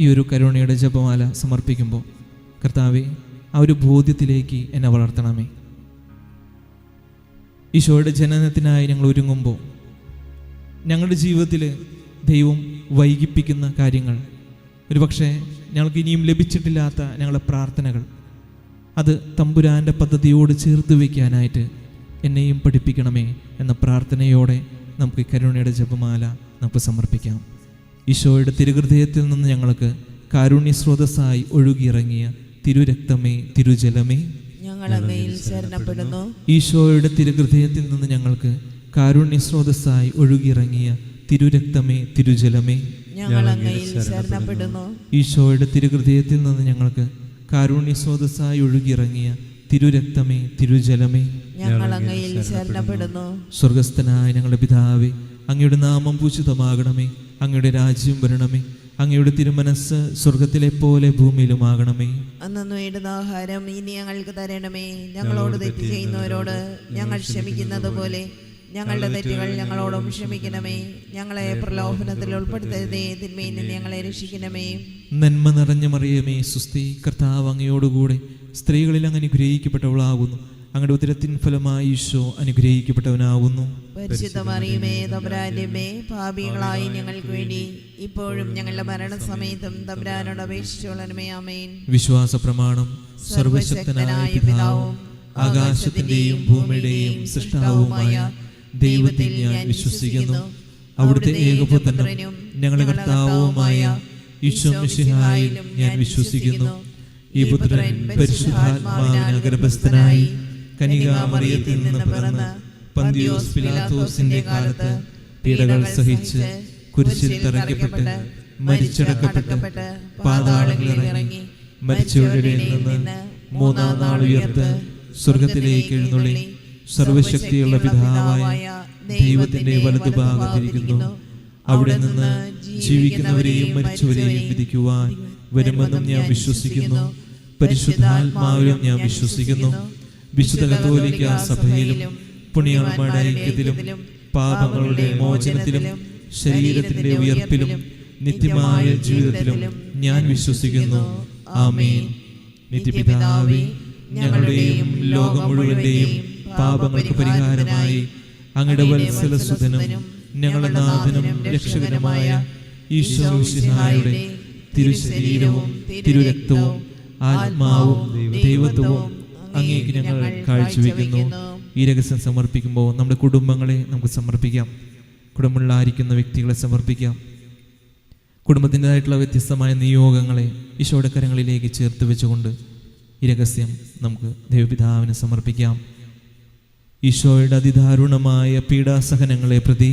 ഈ ഒരു കരുണയുടെ ജപമാല സമർപ്പിക്കുമ്പോൾ കർത്താവെ ആ ഒരു ബോധ്യത്തിലേക്ക് എന്നെ വളർത്തണമേ. ഈശോയുടെ ജനനത്തിനായി ഞങ്ങൾ ഒരുങ്ങുമ്പോൾ ഞങ്ങളുടെ ജീവിതത്തിൽ ദൈവം വൈകിപ്പിക്കുന്ന കാര്യങ്ങൾ ഒരുപക്ഷെ ഞങ്ങൾക്ക് ഇനിയും ലഭിച്ചിട്ടില്ലാത്ത ഞങ്ങളുടെ പ്രാർത്ഥനകൾ അത് തമ്പുരാന്റെ പദ്ധതിയോട് ചേർത്ത് വയ്ക്കാനായിട്ട് എന്നെയും പഠിപ്പിക്കണമേ എന്ന പ്രാർത്ഥനയോടെ നമുക്ക് കരുണയുടെ ജപമാല നമുക്ക് സമർപ്പിക്കാം. ഈശോയുടെ തിരുഹൃദയത്തിൽ നിന്ന് ഞങ്ങൾക്ക് കാരുണ്യസ്രോതസ്സായി ഒഴുകിയിറങ്ങിയ തിരുരക്തമേ തിരുജലമേ. ശരണപ്പെടുന്നു. ഈശോയുടെ തിരുഹൃദയത്തിൽ നിന്ന് ഞങ്ങൾക്ക് കാരുണ്യസ്രോതസ്സായി ഒഴുകിയിറങ്ങിയ തിരുരക്തമേ തിരുജലമേ. ശരണപ്പെടുന്നു. ഈശോയുടെ തിരുഹൃദയത്തിൽ നിന്ന് ഞങ്ങൾക്ക് കാരുണ്യസ്രോതസ്സായി ഒഴുകിയിറങ്ങിയ തിരുരക്തമേ തിരുജലമേ. ശരണപ്പെടുന്നു. സ്വർഗസ്ഥനായ ഞങ്ങളുടെ പിതാവേ അങ്ങയുടെ നാമം പൂജിതമാകണമേ. അങ്ങയുടെ രാജ്യം വരണമേ. അങ്ങയുടെ തിരുമനസ് സ്വർഗത്തിലെ പോലെ ഭൂമിയിലുമാകണമേ. അന്നു വേണ്ടുന്ന ആഹാരം ഇനി ഞങ്ങൾക്ക് തരണമേ. ഞങ്ങളോട് തെറ്റ് ചെയ്യുന്നവരോട് ഞങ്ങൾ ക്ഷമിക്കുന്നത് പോലെ. ഞങ്ങളുടെ തെറ്റുകൾ ഞങ്ങളോടും ക്ഷമിക്കണമേ. ഞങ്ങളെ പ്രലോഭനത്തിൽ ഉൾപ്പെടുത്തരുതേ. തിന്മയിൽ നിന്ന് ഞങ്ങളെ രക്ഷിക്കണമേ. നന്മ നിറഞ്ഞ മറിയമേ സുസ്തി കർത്താവ് അങ്ങയോടുകൂടെ സ്ത്രീകളിൽ അങ്ങ് അനുഗ്രഹിക്കപ്പെട്ടവളാകുന്നു. അങ്ങയുടെ ഉദരത്തിൻ ഫലമായി ഈശോ അനുഗ്രഹിക്കപ്പെട്ടവനാകുന്നു. പരിശുദ്ധ മറിയമേ തമ്പുരാന്റെമേ പാപികളായി ഞങ്ങൾക്ക് വേണ്ടി ഇപ്പോഴും ഞങ്ങളുടെ മരണസമയത്തും തമ്പുരാനോട് അപേക്ഷിച്ചോളണമേ ആമേൻ. വിശ്വാസ പ്രമാണം സർവശക്തനായ പിതാവും ആകാശത്തിന്റെയും ഭൂമിയുടെയും സൃഷ്ടാവുമായ ദൈവത്തിൽ ഞാൻ വിശ്വസിക്കുന്നു. അവിടുത്തെ ഏകപുത്രനും ഞങ്ങളുടെ കർത്താവുമായ ഈശോ ഞാൻ വിശ്വസിക്കുന്നു. ഈ പുത്രൻ പരിശുദ്ധാത്മാവിന് ഗർഭസ്ഥനായി കനികാമറിയത്തിൽ നിന്ന് പിറന്ന് പന്തിയോസ് പിലാത്തോസിന്റെ കാലത്ത് പീഡകൾ സഹിച്ച് കുരിശിൽ തറയ്ക്കപ്പെട്ട് മരിച്ചടക്കപ്പെട്ട് പാതാളങ്ങളിൽ ഇറങ്ങി മരിച്ചവരുടെ നിന്ന് മൂന്നാം നാൾ ഉയർത്ത് സ്വർഗത്തിലേക്ക് എഴുന്നള്ളി. സർവശക്തിയുള്ള പിതാവായ ദൈവത്തിന്റെ വലതുഭാഗത്തിരിക്കുന്നു. അവിടെ നിന്ന് ജീവിക്കുന്നവരെയും മരിച്ചവരെയും വിധിക്കുവാൻ വരുമെന്നും ഞാൻ വിശ്വസിക്കുന്നു. പരിശുദ്ധാത്മാവിലും ഞാൻ വിശ്വസിക്കുന്നു. വിശുദ്ധ കത്തോലിക്ക സഭയിലും പുണ്യാളന്മാരുടെ ഐക്യത്തിലും പാപങ്ങളുടെ മോചനത്തിലും ശരീരത്തിന്റെ ഉയർപ്പിലും നിത്യമായ ജീവിതത്തിലും ഞാൻ വിശ്വസിക്കുന്നു. ആമേൻ. നിത്യപിതാവേ ഞങ്ങളുടെയും ലോകം മുഴുവന്റെയും പാപങ്ങൾക്ക് പരിഹാരമായി അങ്ങയുടെ വത്സലസുധനും ഞങ്ങളുടെ നാഥനും രക്ഷകനുമായ ഈശോ മിശിഹായുടെ തിരുശരീരവും തിരുരക്തവും ആത്മാവും ദൈവത്വവും അങ്ങേക്ക് ഞങ്ങൾ കാഴ്ചവെക്കുന്നു. ഈ രഹസ്യം സമർപ്പിക്കുമ്പോൾ നമ്മുടെ കുടുംബങ്ങളെ നമുക്ക് സമർപ്പിക്കാം. കുടുംബങ്ങളിലായിരിക്കുന്ന വ്യക്തികളെ സമർപ്പിക്കാം. കുടുംബത്തിന്റെതായിട്ടുള്ള വ്യത്യസ്തമായ നിയോഗങ്ങളെ ഈശോയുടെ കരങ്ങളിലേക്ക് ചേർത്ത് വെച്ചുകൊണ്ട് ഈ രഹസ്യം നമുക്ക് ദൈവപിതാവിന് സമർപ്പിക്കാം. ഈശോയുടെ അതിദാരുണമായ പീഡാസഹനങ്ങളെ പ്രതി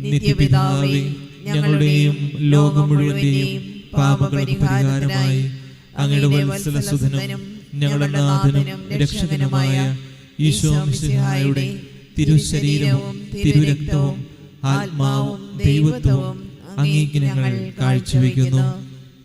നിത്യപിതാവേ ഞങ്ങളുടെയും ലോകം മുഴുവന്റെയും പരിഹാരമായി. അങ്ങയുടെ വത്സലസുധനും ഞങ്ങളുടെ നാഥനും രക്ഷകനുമായ ഈശോ മിശിഹായുടെ തിരുശരീരവും തിരുരക്തവും ആത്മാവും ദൈവത്വവും അങ്ങേക്ക് ഞങ്ങൾ കാഴ്ചവെക്കുന്നു.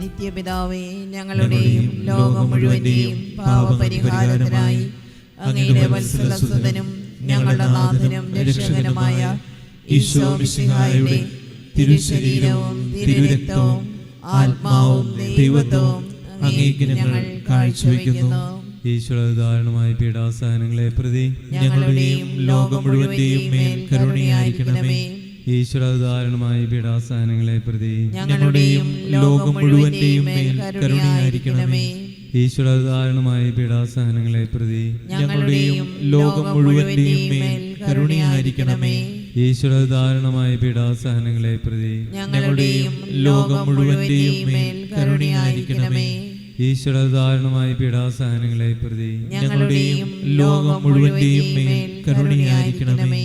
നിത്യപിതാവേ ഞങ്ങളുടെയും ലോകം മുഴുവന്റെയും പാപപരിഹാരത്തിനായി അങ്ങയുടെ വത്സലസുതനും ഞങ്ങളുടെ നാഥനും രക്ഷകനുമായ ഈശോ മിശിഹായുടെ തിരുശരീരവും തിരുരക്തവും ആത്മാവും ദൈവത്വവും അങ്ങേക്ക് ഞങ്ങൾ കാഴ്ചവെക്കുന്നു. ഈശ്വരധാരണമായ പീഡാസഹനങ്ങളെ പ്രതി ഞങ്ങളുടെയും ലോകം മുഴുവന്റെയും മേൽ കരുണയായിരിക്കണമേ. ഈശ്വരധാരണമായ പീഡാസഹനങ്ങളെ പ്രതി ഞങ്ങളുടെയും ലോകം മുഴുവന്റെയും മേൽ കരുണയായിരിക്കണമേ. ഈശ്വരധാരണമായ പീഡാസഹനങ്ങളെ പ്രതി ഞങ്ങളുടെയും ലോകം മുഴുവന്റെയും മേൽ കരുണയായിരിക്കണമേ. ഈശ്വരധാരണമായ പീഡാസഹനങ്ങളെ പ്രതി ഞങ്ങളുടെയും ലോകം മുഴുവന്റെയും മേൽ കരുണയായിരിക്കണമേ. ഈശ്വരധാരണമായ പീഡാസഹനങ്ങളെ പ്രതി ഞങ്ങളുടെയും ലോകം മുഴുവന്റെയും മേൽ കരുണയായിരിക്കണമേ.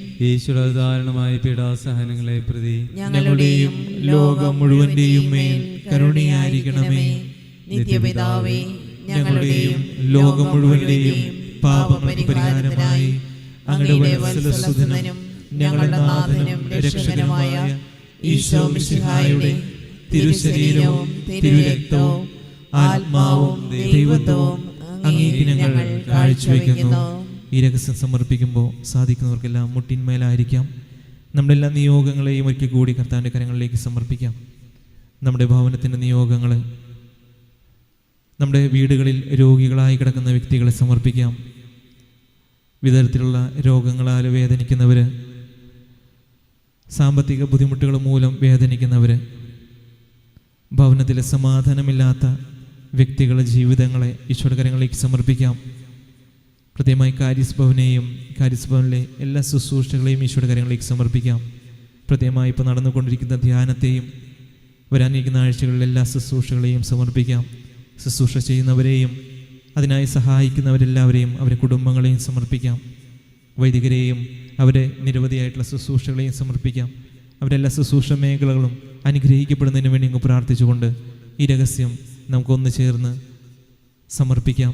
ഈശ്വരധാരണമായ പീഡാസഹനങ്ങളെ പ്രതി ഞങ്ങളുടെയും ലോകം മുഴുവന്റെയും മേൽ കരുണയായിരിക്കണമേ. നിത്യപിതാവേ ഞങ്ങളുടെയും ലോകം മുഴുവന്റെയും പാപപരിഹാരത്തിനായി അങ്ങയുടെ വത്സലസുധനും ഞങ്ങളുടെ നാഥനും രക്ഷകനുമായ ഈശോ മിശിഹായുടെ തിരുശരീരവും തിരുരക്തവും ആത്മാവും ദൈവത്വവും അങ്ങേക്ക് ഞങ്ങൾ കാഴ്ചവെക്കുന്നു. ഈ രഹസ്യം സമർപ്പിക്കുമ്പോൾ സാധിക്കുന്നവർക്കെല്ലാം മുട്ടിന്മേലായിരിക്കാം. നമ്മുടെ എല്ലാ നിയോഗങ്ങളെയും ഒരിക്കൽ കൂടി കർത്താവിന്റെ കരങ്ങളിലേക്ക് സമർപ്പിക്കാം. നമ്മുടെ ഭവനത്തിന്റെ നിയോഗങ്ങൾ നമ്മുടെ വീടുകളിൽ രോഗികളായി കിടക്കുന്ന വ്യക്തികളെ സമർപ്പിക്കാം. വിധത്തിലുള്ള രോഗങ്ങളാൽ വേദനിക്കുന്നവർ സാമ്പത്തിക ബുദ്ധിമുട്ടുകൾ മൂലം വേദനിക്കുന്നവർ ഭവനത്തിലെ സമാധാനമില്ലാത്ത വ്യക്തികളുടെ ജീവിതങ്ങളെ ഈശ്വരകരങ്ങളിലേക്ക് സമർപ്പിക്കാം. കൃത്യമായി കാരിസ് ഭവനെയും ഭവനിലെ എല്ലാ ശുശ്രൂഷകളെയും ഈശ്വരകരങ്ങളിലേക്ക് സമർപ്പിക്കാം. പ്രത്യേകമായി ഇപ്പോൾ നടന്നുകൊണ്ടിരിക്കുന്ന ധ്യാനത്തെയും വരാനിരിക്കുന്ന ആഴ്ചകളിലെ എല്ലാ ശുശ്രൂഷകളെയും സമർപ്പിക്കാം. ശുശ്രൂഷ ചെയ്യുന്നവരെയും അതിനായി സഹായിക്കുന്നവരെല്ലാവരെയും അവരെ കുടുംബങ്ങളെയും സമർപ്പിക്കാം. വൈദികരെയും അവരെ നിരവധിയായിട്ടുള്ള ശുശ്രൂഷകളെയും സമർപ്പിക്കാം. അവരെല്ലാ ശുശ്രൂഷ മേഖലകളും അനുഗ്രഹിക്കപ്പെടുന്നതിന് വേണ്ടി അങ്ങ് പ്രാർത്ഥിച്ചുകൊണ്ട് ഈ രഹസ്യം നമുക്കൊന്ന് ചേർന്ന് സമർപ്പിക്കാം.